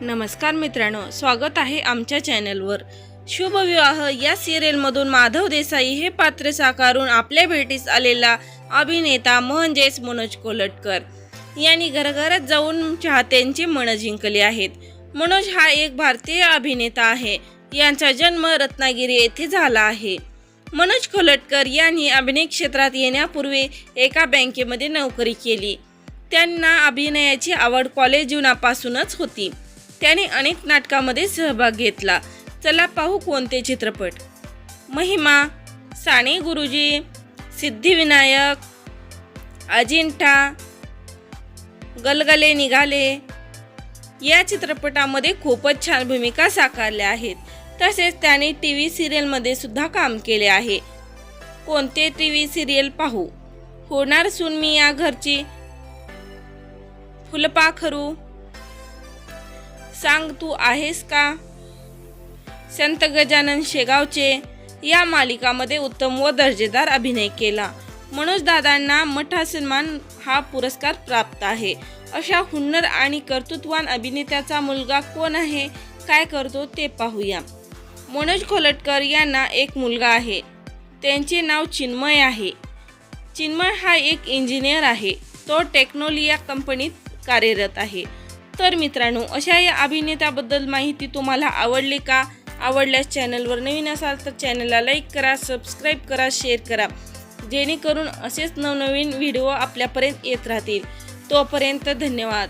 नमस्कार मित्रांनो स्वागत आहे आमच्या चॅनलवर. शुभविवाह या सिरियलमधून माधव देसाई हे पात्र साकारून आपल्या भेटीस आलेला अभिनेता म्हणजेच मनोज कोलटकर. यांनी घरघरात जाऊन चाहत्यांची मनं जिंकली आहेत. मनोज हा एक भारतीय अभिनेता आहे. यांचा जन्म रत्नागिरी येथे झाला आहे. मनोज खोलटकर यांनी अभिनय क्षेत्रात येण्यापूर्वी एका बँकेमध्ये नोकरी केली. त्यांना अभिनयाची आवड कॉलेज जीवनापासूनच होती. त्याने अनेक नाटकामध्ये सहभाग घेतला. चला पाहू कोणते चित्रपट. महिमा साने गुरुजी सिद्धिविनायक अजिंठा गलगले निघाले. या चित्रपटामध्ये खूपच छान भूमिका साकारल्या आहेत. तसेच त्याने टी व्ही सिरियलमध्ये सुद्धा काम केले आहे. कोणते टी व्ही सिरियल पाहू. होणार सून मी या घरची. फुलपाखरू सांग तू आहेस का? संत गजानन शेगावचे या मालिकामध्ये उत्तम व दर्जेदार अभिनय केला. मनोज दादांना मठा सन्मान हा पुरस्कार प्राप्त आहे. अशा हुन्नर आणि कर्तृत्वान अभिनेत्याचा मुलगा कोण आहे काय करतो ते पाहूया. मनोज खोलटकर यांना एक मुलगा आहे. त्यांचे नाव चिन्मय आहे. चिन्मय हा एक इंजिनियर आहे. तो टेक्नोलिया कंपनीत कार्यरत आहे. तर मित्रांनो अशा या अभिनेत्याबद्दल माहिती तुम्हाला आवडली का? आवडल्यास चॅनलवर नवीन असाल तर चॅनलला लाईक करा सबस्क्राईब करा शेअर करा. जेणेकरून असेच नवनवीन व्हिडिओ आपल्यापर्यंत येत राहतील. तोपर्यंत धन्यवाद.